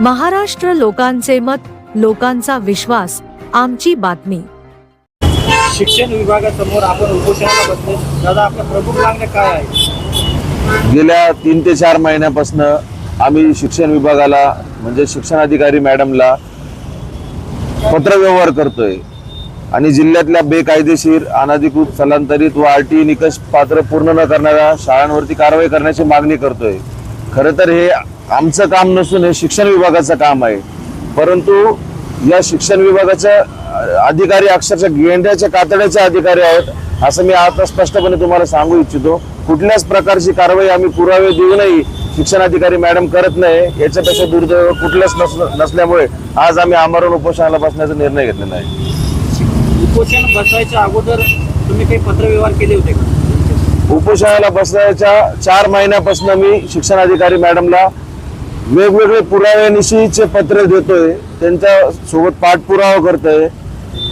महाराष्ट्र लोकांचे मत लोकांचा विश्वास आमची बातमी. शिक्षण विभागासमोर आपण उपोषणाला बसले. दादा आपल्या प्रमुख काय आहे गेल्या तीन ते चार महिन्यापासून आम्ही शिक्षण विभागाला म्हणजे शिक्षण अधिकारी मॅडमला पत्रव्यवहार करतोय. आणि जिल्ह्यातल्या बेकायदेशीर अनधिकृत स्थलांतरित व आर टी निकष पात्र पूर्ण न करणाऱ्या शाळांवरती कारवाई करण्याची मागणी करतोय. खरं तर हे आमचं काम नसून हे शिक्षण विभागाचं काम आहे. परंतु या शिक्षण विभागाच्या अधिकारी अक्षरशः गेंड्याच्या कातड्याचे अधिकारी आहेत असं मी आता स्पष्टपणे तुम्हाला सांगू इच्छितो. कुठल्याच प्रकारची कारवाई आम्ही पुरावे देऊनही शिक्षण अधिकारी मॅडम करत नाही. याच्यापेक्षा दुर्दैव कुठल्याच नस- नसल्यामुळे आज आम्ही आमरण उपोषणाला बसण्याचा निर्णय घेतलेला आहे. उपोषण बसवायच्या अगोदर तुम्ही काही पत्रव्यवहार केले होते का? उपोषणाला बसण्याच्या चार महिन्यापासून मी शिक्षण अधिकारी मॅडमला वेगवेगळे पुराव्यानिशीचे पत्र देतोय त्यांच्यासोबत पाठपुरावा करतोय.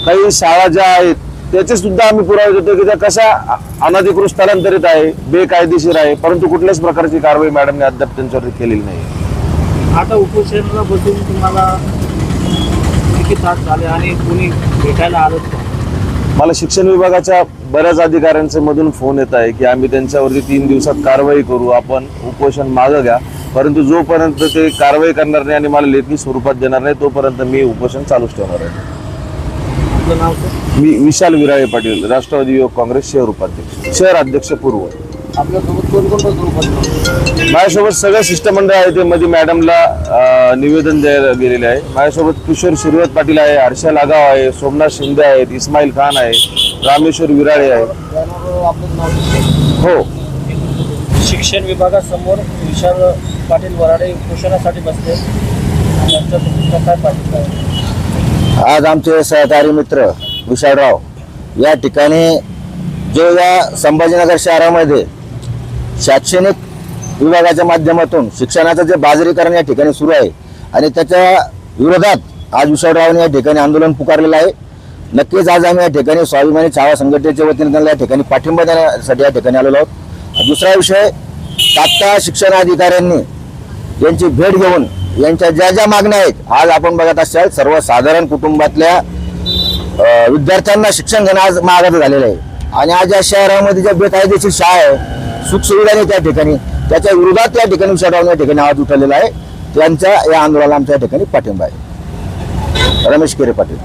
काही शाळा ज्या आहेत त्याचे सुद्धा आम्ही पुरावे देतोय की त्या कशा अनधिकृत स्थलांतरित आहे बेकायदेशीर आहे परंतु कुठल्याच प्रकारची कारवाई मॅडमने अद्याप त्यांच्यावरती केलेली नाही. आता उपोषणाला बसून तुम्हाला किती तास झाले आणि कोणी भेटायला आलं मला शिक्षण विभागाच्या बऱ्याच अधिकाऱ्यांचे मधून फोन येत आहे की आम्ही त्यांच्यावरती तीन दिवसात कारवाई करू आपण उपोषण मागं घ्या. परंतु जोपर्यंत ते कारवाई करणार नाही आणि मला लेखी स्वरूपात देणार नाही तोपर्यंत मी उपोषण चालूच ठेवणार आहे. मी विशाल विराळे पाटील राष्ट्रवादी युवक काँग्रेस शहर उपाध्यक्ष शहर अध्यक्ष पूर्व. माझ्यासोबत सगळं शिष्टमंडळ आहे ते मध्ये मॅडमला निवेदन द्यायला गेलेले आहे. माझ्यासोबत किशोर शिरवत पाटील आहे हर्षा लागाव आहे सोमनाथ शिंदे आहेत इस्माईल खान आहे रामेश्वर विराळे आहे. हो. शिक्षण विभागासमोर विशाल पाटील वराडे उपोषणासाठी बसले. काय पाटील आज आमचे सहकारी मित्र विशाळराव या ठिकाणी जो या संभाजीनगर शहरामध्ये शैक्षणिक विभागाच्या माध्यमातून शिक्षणाचं जे बाजारीकरण या ठिकाणी सुरू आहे आणि त्याच्या विरोधात आज विशाळरावने या ठिकाणी आंदोलन पुकारलेलं आहे. नक्कीच आज आम्ही या ठिकाणी स्वाभिमानी छावा संघटनेच्या वतीने त्यांना या ठिकाणी पाठिंबा देण्यासाठी या ठिकाणी आलेलो आहोत. दुसरा विषय तात्काळ शिक्षण अधिकाऱ्यांनी यांची भेट घेऊन यांच्या ज्या ज्या मागण्या आहेत आज आपण बघत असाल सर्वसाधारण कुटुंबातल्या विद्यार्थ्यांना शिक्षण घेणं आज महागाचं झालेलं आहे. आणि आज या शहरामध्ये ज्या बेकायदेशीर शाळा आहे सुखसुविधा नाही त्या ठिकाणी त्याच्या विरोधात या ठिकाणी विषयावर या ठिकाणी आवाज उठवलेला आहे. त्यांच्या या आंदोलनाला आमच्या या ठिकाणी पाठिंबा आहे. रमेश केरे पाटील.